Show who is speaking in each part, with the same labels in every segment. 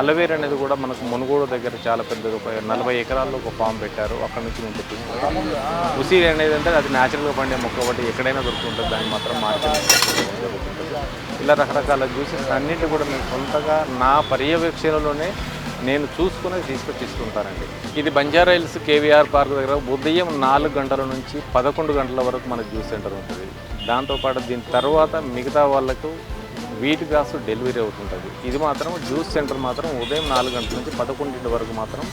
Speaker 1: అలవేర్ అనేది కూడా మనకు మునుగోడు దగ్గర చాలా పెద్దది ఒక నలభై ఎకరాల్లో ఒక ఫామ్ పెట్టారు. అక్కడ నుంచి మేము తెప్పించుకుంటాం ఉసిరి అనేది అంటే అది న్యాచురల్గా పండే మొక్క ఒకటి ఎక్కడైనా దొరుకుతుంటుంది. దాన్ని మాత్రం మార్కెట్ ఇలా రకరకాల జ్యూసెస్ అన్నింటి కూడా మేము సొంతగా నా పర్యవేక్షణలోనే నేను చూసుకుని తీసుకొచ్చి ఇస్తుంటానండి. ఇది బంజారా హిల్స్ కేవీఆర్ పార్క్ దగ్గర ఉదయం నాలుగు గంటల నుంచి పదకొండు గంటల వరకు మన జ్యూస్ సెంటర్ ఉంటుంది. దాంతోపాటు దీని తర్వాత మిగతా వాళ్ళకు వీటి గ్యాస్ డెలివరీ అవుతుంటుంది. ఇది మాత్రం జ్యూస్ సెంటర్ మాత్రం ఉదయం నాలుగు గంటల నుంచి పదకొండింటి వరకు మాత్రం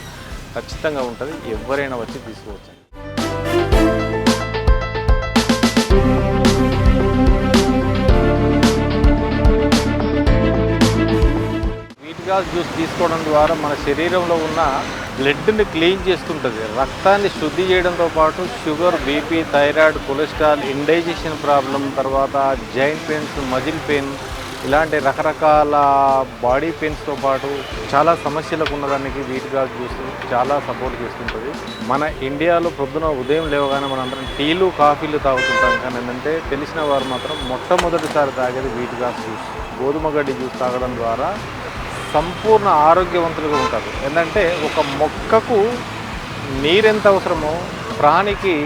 Speaker 1: ఖచ్చితంగా ఉంటుంది. ఎవరైనా వచ్చి తీసుకోవచ్చు వీట్గాస్ జ్యూస్ తీసుకోవడం ద్వారా మన శరీరంలో ఉన్న బ్లడ్ని క్లీన్ చేస్తుంటుంది. రక్తాన్ని శుద్ధి చేయడంతో పాటు sugar BP thyroid cholesterol indigestion problem తర్వాత జాయింట్ పెయిన్స్ మజిల్ పెయిన్ ఇలాంటి రకరకాల బాడీ పెయిన్స్తో పాటు చాలా సమస్యలకు ఉన్నదానికి వీటిగా చూస్తూ జ్యూస్ చాలా సపోర్ట్ చేస్తుంటుంది. మన ఇండియాలో పొద్దున ఉదయం లేవగానే మనందరం టీలు కాఫీలు తాగుతుంటాం. కానీ ఏంటంటే తెలిసిన వారు మాత్రం మొట్టమొదటిసారి తాగేది వీటిగా జ్యూస్ గోధుమ గడ్డి జ్యూస్ తాగడం ద్వారా సంపూర్ణ ఆరోగ్యవంతులుగా ఉంటారు. ఏంటంటే ఒక మొక్కకు నీరెంత అవసరమో ప్రాణికి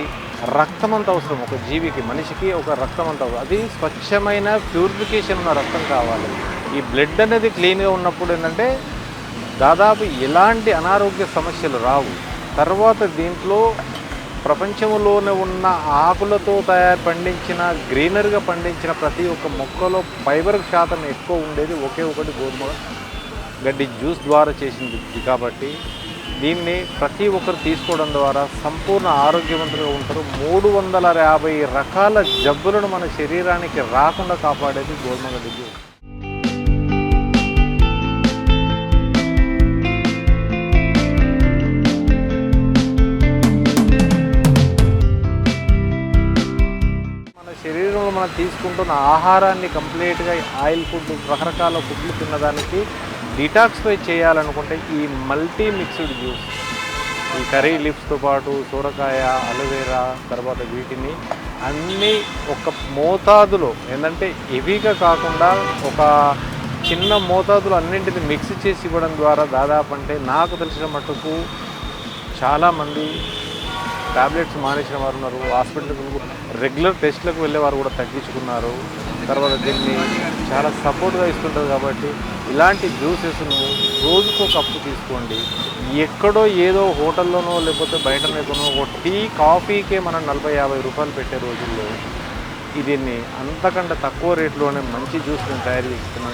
Speaker 1: రక్తం అంత అవసరం ఒక జీవికి మనిషికి ఒక రక్తం అంత అవసరం అది స్వచ్ఛమైన ప్యూరిఫికేషన్ ఉన్న రక్తం కావాలి. ఈ బ్లడ్ అనేది క్లీన్గా ఉన్నప్పుడు ఏంటంటే దాదాపు ఎలాంటి అనారోగ్య సమస్యలు రావు. తర్వాత దీంట్లో ప్రపంచంలోనే ఉన్న ఆకులతో తయారు పండించిన గ్రీనరీగా పండించిన ప్రతి ఒక్క మొక్కలో ఫైబర్ శాతం ఎక్కువ ఉండేది ఒకే ఒకటి గోధుమ గడ్డి జ్యూస్ ద్వారా చేసింది. కాబట్టి దీన్ని ప్రతి ఒక్కరు తీసుకోవడం ద్వారా సంపూర్ణ ఆరోగ్యవంతులుగా ఉంటారు. మూడు వందల యాభై రకాల జబ్బులను మన శరీరానికి రాకుండా కాపాడేది గోధుమ గడ్డి మన శరీరంలో మనం తీసుకుంటున్న ఆహారాన్ని కంప్లీట్గా ఆయిల్ ఫుడ్ రకరకాల ఫుడ్లు తినడానికి డిటాక్స్ఫై చేయాలనుకుంటే ఈ మల్టీ మిక్స్డ్ జ్యూస్ ఈ కర్రీ లీవ్స్తో పాటు సూరకాయ అలోవేరా తర్వాత వీటిని అన్నీ ఒక మోతాదులో ఏంటంటే హెవీగా కాకుండా ఒక చిన్న మోతాదులో అన్నింటిని మిక్స్ చేసి ఇవ్వడం ద్వారా దాదాపు అంటే నాకు తెలిసిన మటుకు చాలామంది టాబ్లెట్స్ మానేసిన వారు ఉన్నారు హాస్పిటల్కి రెగ్యులర్ టెస్ట్లకు వెళ్ళే వారు కూడా తగ్గించుకున్నారు తర్వాత దీన్ని చాలా సపోర్ట్గా ఇస్తుంటుంది కాబట్టి ఇలాంటి జ్యూసెస్ను రోజుకు కప్పు తీసుకోండి. ఎక్కడో ఏదో హోటల్లోనో లేకపోతే బయట ఎక్కడో ఒక టీ కాఫీకే మనం నలభై యాభై రూపాయలు పెట్టే రోజుల్లో దీన్ని అంతకంటే తక్కువ రేట్లోనే మంచి జ్యూస్ తయారు చేస్తున్నాను